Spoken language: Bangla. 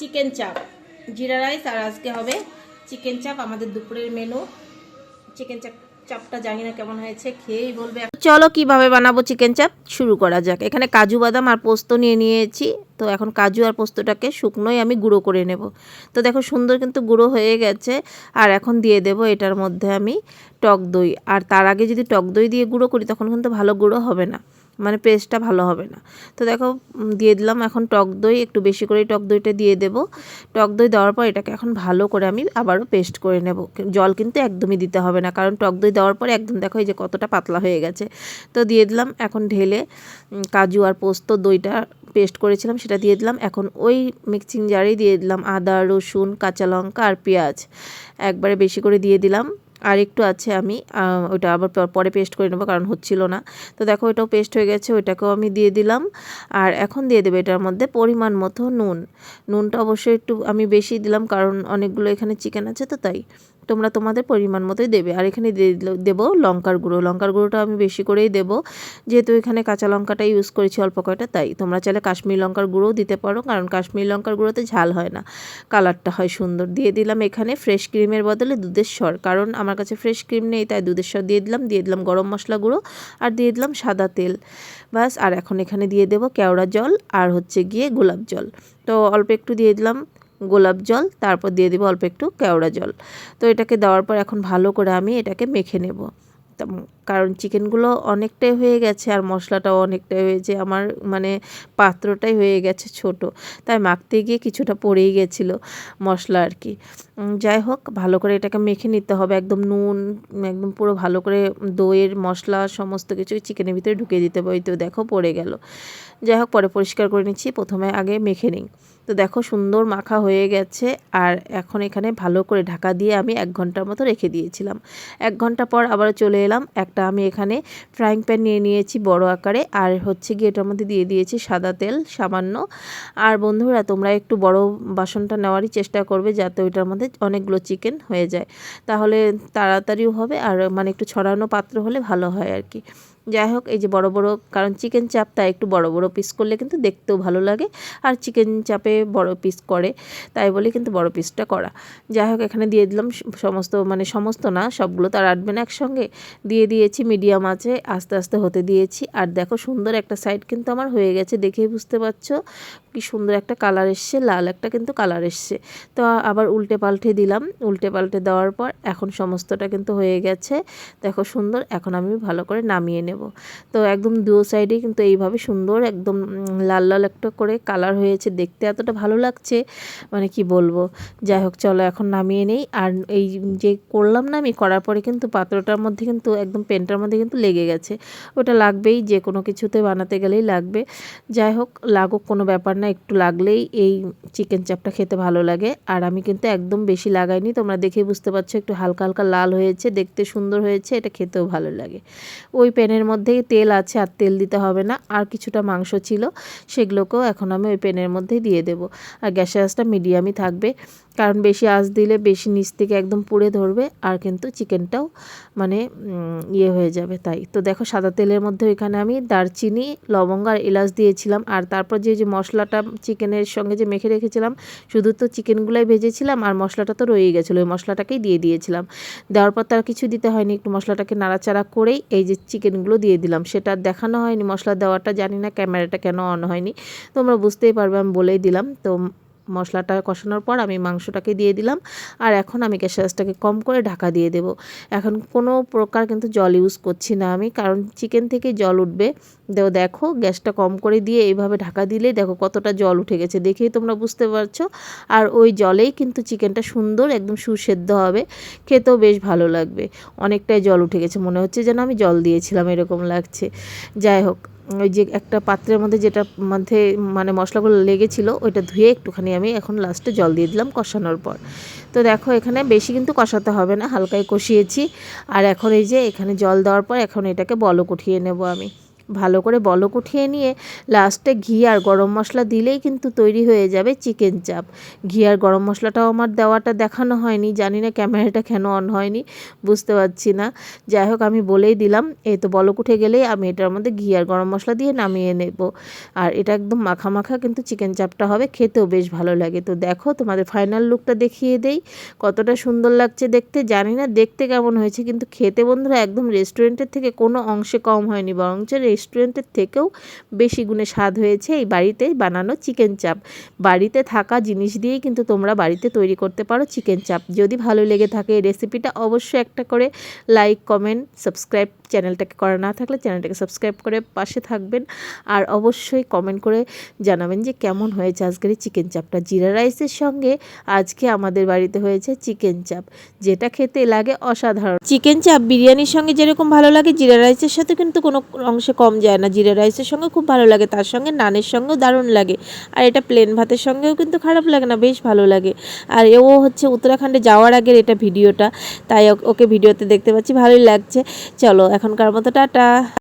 চিকেন চাপ, জিরা রাইস, আর আজকে হবে চিকেন চাপ, আমাদের দুপুরের মেনু। চিকেন চাপ, চাপটা জানি না কেমন হয়েছে, খেয়েই বলবে। চলো কীভাবে বানাবো চিকেন চাপ? শুরু করা যাক। এখানে কাজু বাদাম আর পোস্ত নিয়ে নিয়েছি। তো এখন কাজু আর পোস্তটাকে শুকনোই আমি গুঁড়ো করে নেব। তো দেখো সুন্দর কিন্তু গুঁড়ো হয়ে গেছে। আর এখন দিয়ে দেব এটার মধ্যে আমি টক দই। আর তার আগে যদি টক দই দিয়ে গুঁড়ো করি, তখন কিন্তু ভালো গুঁড়ো হবে না। মানে পেস্টটা ভালো হবে না। তো দেখো দিয়ে দিলাম এখন টক দই, একটু বেশি করে টক দইটা দিয়ে দেব। টক দই দেওয়ার পর এটাকে এখন ভালো করে আমি আবারও পেস্ট করে নেব। জল কিন্তু একদমই দিতে হবে না, কারণ টক দই দেওয়ার পরে একদম দেখো এই যে কতটা পাতলা হয়ে গেছে। তো দিয়ে দিলাম এখন ঢেলে কাজু আর পোস্ত দইটা পেস্ট করেছিলাম, সেটা দিয়ে দিলাম। এখন ওই মিক্সিং জারেই দিয়ে দিলাম আদা, রসুন, কাঁচা লঙ্কা আর পেঁয়াজ। একবারে বেশি করে দিয়ে দিলাম। আর একটু আছে আমি ওটা আবার পরে পেস্ট করে নেব কারণ হচ্ছিল না। তো দেখো ওটাও পেস্ট হয়ে গেছে, ওইটাকেও আমি দিয়ে দিলাম। আর এখন দিয়ে দেবো এটার মধ্যে পরিমাণ মতো নুন। নুনটা অবশ্যই একটু আমি বেশি দিলাম কারণ অনেকগুলো এখানে চিকেন আছে তো তাই। তোমরা তোমাদের পরিমাণ মতোই দেবে। আর এখানে দেবো লঙ্কার গুঁড়ো। লঙ্কার গুঁড়োটা আমি বেশি করেই দেবো। যেহেতু এখানে কাঁচা লঙ্কাটা ইউজ করেছি অল্প কয়টা, তাই তোমরা চাইলে কাশ্মীর লঙ্কার গুঁড়োও দিতে পারো। কারণ কাশ্মীর লঙ্কার গুঁড়োতে ঝাল হয় না। কালারটা হয় সুন্দর। দিয়ে দিলাম এখানে ফ্রেশ ক্রিমের বদলে দুধের স্বর কারণ আমার কাছে ফ্রেশ ক্রিম নেই, তাই দুধের স্বর দিয়ে দিলাম। দিয়ে দিলাম গরম মশলা গুঁড়ো আর দিয়ে দিলাম সাদা তেল। বাস আর এখন এখানে দিয়ে দেবো কেওড়া জল আর হচ্ছে গিয়ে গোলাপ জল। তো অল্প একটু দিয়ে দিলাম গোলাপ জল, তারপর দিয়ে দেবো অল্প একটু কেওড়া জল। তো এটাকে দেওয়ার পর এখন ভালো করে আমি এটাকে মেখে নেব। কারণ চিকেনগুলো অনেকটাই হয়ে গেছে আর মশলাটাও অনেকটাই হয়েছে আমার মানে পাত্রটাই হয়ে গেছে ছোট। তাই মাখতে গিয়ে কিছুটা পড়েই গেছিল মশলা আর কি। যাই হোক, ভালো করে এটাকে মেখে নিতে হবে। একদম নুন, একদম পুরো ভালো করে দইয়ের মশলা সমস্ত কিছু চিকেনের ভিতরে ঢুকিয়ে দিতে হবে। ওই তো দেখো, পড়ে গেল। যাই হোক, পরে পরিষ্কার করে নিচ্ছি। প্রথমে আগে মেখে নিই। তো দেখো সুন্দর মাখা হয়ে গেছে আর এখন এখানে ভালো করে ঢাকা দিয়ে আমি এক ঘণ্টার মতো রেখে দিয়েছিলাম। এক ঘণ্টা পর আবার চলে এলাম। একটা আমি এখানে ফ্রাইং প্যান নিয়ে নিয়েছি বড় আকারে আর হচ্ছে গিয়ে এটার মধ্যে দিয়ে দিয়েছি সাদা তেল সামান্য। আর বন্ধুরা, তোমরা একটু বড় বাসনটা নেওয়ারই চেষ্টা করবে যাতে ওইটার মধ্যে অনেকগুলো চিকেন হয়ে যায়। তাহলে তাড়াতাড়িও হবে আর মানে একটু ছড়ানো পাত্র হলে ভালো হয় আর কি। যাই হোক, এই যে বড় বড়, কারণ চিকেন চাপ তাই একটু বড় বড় পিস করলে কিন্তু দেখতেও ভালো লাগে। আর চিকেন চাপে বড় পিস করে, তাই বলে কিন্তু বড় পিসটা করা। যাই হোক, এখানে দিয়ে দিলাম সমস্ত মানে সমস্ত না, সবগুলো তার আটবে না একসঙ্গে। দিয়ে দিয়েছি মিডিয়াম আছে, আস্তে আস্তে হতে দিয়েছি। আর দেখো সুন্দর একটা সাইড কিন্তু আমার হয়ে গেছে, দেখেই বুঝতে পারছ। কি সুন্দর একটা কালার এসছে, লাল একটা কিন্তু কালার এসছে। তো আবার উল্টে পাল্টে দিলাম, উল্টে পাল্টে দেওয়ার পর এখন সমস্তটা কিন্তু হয়ে গেছে। দেখো সুন্দর, এখন আমি ভালো করে নামিয়ে নেব। তো একদম দু সাইডে কিন্তু এইভাবে সুন্দর, একদম লাল লাল একটা করে কালার হয়েছে। দেখতে এতটা ভালো লাগছে মানে কি বলব? যাই হোক, চলো এখন নামিয়ে নেই। আর এই যে করলাম না আমি, করার পরে কিন্তু পাত্রটার মধ্যে কিন্তু, একদম পেনটার মধ্যে কিন্তু লেগে গেছে। ওটা লাগবেই, যে কোনো কিছুতে বানাতে গেলেই লাগবে। যাই হোক, লাগুক কোনো ব্যাপার না একটু লাগলেই এই চিকেন চাপটা খেতে ভালো লাগে। আর আমি কিন্তু একদম বেশি লাগাইনি, তোমরা দেখে বুঝতে পারছ, একটু হালকা হালকা লাল হয়েছে, দেখতে সুন্দর হয়েছে, এটা খেতেও ভালো লাগে। ওই প্যানের মধ্যেই তেল আছে, আর তেল দিতে হবে না, আর কিছুটা মাংস ছিল, সেগুলোকেও এখন আমি ওই প্যানের মধ্যেই দিয়ে দেবো। আর গ্যাসের আঁচটা মিডিয়ামই থাকবে। কারণ বেশি আঁচ দিলে বেশি নিচ থেকে একদম পুড়ে ধরবে, আর কিন্তু চিকেনটাও মানে ইয়ে হয়ে যাবে তাই। তো দেখো সাদা তেলের মধ্যে এখানে আমি দারচিনি, লবঙ্গ আর এলাচ দিয়েছিলাম, আর তারপর যে যে মশলাটা চিকেনের সঙ্গে যে মেখে রেখেছিলাম, শুধু তো চিকেনগুলাই ভেজেছিলাম আর মশলাটা তো রয়েই গেছিল, ওই মশলাটাকেই দিয়ে দিয়েছিলাম। দেওয়ার পর তার কিছু দিতে হয়নি, একটু মশলাটাকে নাড়াচাড়া করেই এই যে চিকেনগুলো দিয়ে দিলাম। সেটা দেখানো হয়নি, মশলা দেওয়াটা জানি না, ক্যামেরাটা কেন অন হয়নি, তোমরা বুঝতেই পারবে, আমি বলেই দিলাম। তো মশলাটা কষানোর পর আমি মাংসটাকে দিয়ে দিলাম। আর এখন আমি গ্যাসের আঁচটাকে কম করে ঢাকা দিয়ে দেব। এখন কোনো প্রকার কিন্তু জল ইউজ করছি না আমি, কারণ চিকেন থেকে জল উঠবে। দেখো, গ্যাসটা কম করে দিয়ে এইভাবে ঢাকা দিলেই দেখো কতটা জল উঠে গেছে। দেখেই তোমরা বুঝতে পারছ। আর ওই জলেই কিন্তু চিকেনটা সুন্দর একদম সুসেদ্ধ হবে। খেতেও বেশ ভালো লাগবে। অনেকটাই জল উঠে গেছে। মনে হচ্ছে যেন আমি জল দিয়েছিলাম, এরকম লাগছে। যাই হোক। ওই যে একটা পাত্রের মধ্যে যেটা মধ্যে মানে মশলাগুলো লেগেছিল, ওইটা ধুয়ে একটুখানি আমি এখন লাস্টে জল দিয়ে দিলাম কষানোর পর। তো দেখো এখানে বেশি কিন্তু কষাতে হবে না হালকায় কষিয়েছি। আর এখন এই যে এখানে জল দেওয়ার পর এখন এটাকে বলক উঠিয়ে নেব আমি। ভালো করে বলক উঠিয়ে নিয়ে লাস্টে ঘি আর গরম মশলা দিলেই কিন্তু তৈরি হয়ে যাবে চিকেন চাপ ঘি আর গরম মশলাটাও আমার দেওয়াটা দেখানো হয়নি, জানি না ক্যামেরাটা কেন অন হয়নি, বুঝতে পারছি না। যাই হোক, আমি বলেই দিলাম, এই তো বলক উঠে গেলেই আমি এটার মধ্যে ঘি আর গরম মশলা দিয়ে নামিয়ে নেব। আর এটা একদম মাখা মাখা কিন্তু চিকেন চাপটা হবে, খেতেও বেশ ভালো লাগে। তো দেখো, তোমাদের ফাইনাল লুকটা দেখিয়ে দেই, কতটা সুন্দর লাগছে দেখতে, জানি না দেখতে কেমন হয়েছে, কিন্তু খেতে বন্ধুরা একদম রেস্টুরেন্টের থেকে কোনো অংশে কম হয়নি, বরঞ্চ রেস্টুরেন্টের থেকেও বেশি গুণে স্বাদ হয়েছে এই বাড়িতে বানানো চিকেন চাপ। বাড়িতে থাকা জিনিস দিয়েই কিন্তু তোমরা বাড়িতে তৈরি করতে পারো চিকেন চাপ। যদি ভালো লেগে থাকে এই রেসিপিটা অবশ্যই একটা করে লাইক, কমেন্ট, সাবস্ক্রাইব চ্যানেলটাকে করা না থাকলে চ্যানেলটাকে সাবস্ক্রাইব করে পাশে থাকবেন। আর অবশ্যই কমেন্ট করে জানাবেন যে কেমন হয়েছে আজকের এই চিকেন চাপটা। জিরা রাইসের সঙ্গে আজকে আমাদের বাড়িতে হয়েছে চিকেন চাপ, যেটা খেতে লাগে অসাধারণ। চিকেন চাপ বিরিয়ানির সঙ্গে যেরকম ভালো লাগে, জিরা রাইসের সাথে কিন্তু কোনো অংশে কম যায় না, জিরা রাইসের সঙ্গে খুব ভালো লাগে, তার সঙ্গে নানের সঙ্গেও দারুণ লাগে। আর এটা প্লেন ভাতের সঙ্গেও কিন্তু খারাপ লাগে না, বেশ ভালো লাগে। আর ও হচ্ছে উত্তরাখণ্ডে যাওয়ার আগের এটা ভিডিওটা, তাই ওকে ভিডিওতে দেখতে পাচ্ছি, ভালোই লাগছে। চলো, এখনকার মতো টাটা।